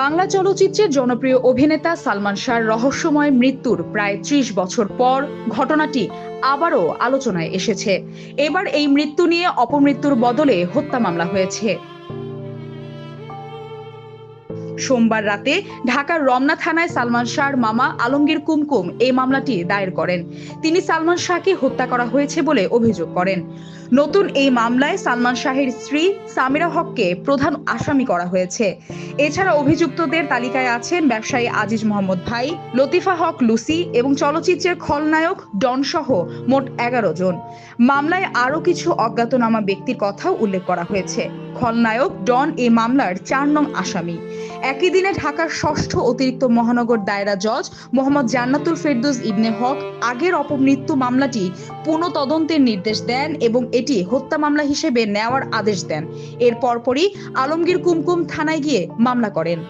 বাংলা চলচ্চিত্রের জনপ্রিয় অভিনেতা সালমান শাহর রহস্যময় মৃত্যুর প্রায় ত্রিশ বছর পর ঘটনাটি আবারও আলোচনায় এসেছে। এবার এই মৃত্যু নিয়ে অপমৃত্যুর বদলে হত্যা মামলা হয়েছে। সোমবার রাতে ঢাকার রমনা থানায় সালমান শাহর মামা আলমগীর কুমকুম এই মামলাটি দায়ের করেন। তিনি সালমান শাহকে হত্যা করা হয়েছে বলে অভিযোগ করেন। নতুন এই মামলায় সালমান শাহের স্ত্রী সামিরা হককে প্রধান আসামি করা হয়েছে। এছাড়া অভিযুক্তদের তালিকায় আছেন ব্যবসায়ী আজিজ মোহাম্মদ ভাই, লতিফা হক লুসি এবং চলচ্চিত্রের খলনায়ক ডন সহ মোট এগারো জন। মামলায় আরও কিছু অজ্ঞাতনামা ব্যক্তির কথাও উল্লেখ করা হয়েছে। খলনায়ক ডন এ মামলার চার নং আসামি। একই দিনে ঢাকার ষষ্ঠ অতিরিক্ত মহানগর দায়রা জজ মোহাম্মদ জান্নাতুল ফেরদুস ইবনে হক আগের অপমৃত্যু মামলাটি পুনঃ তদন্তের নির্দেশ দেন এবং এটি হত্যা মামলা হিসেবে নেওয়ার আদেশ দেন। এর পরপরই আলমগীর কুমকুম থানায় গিয়ে মামলা করেন।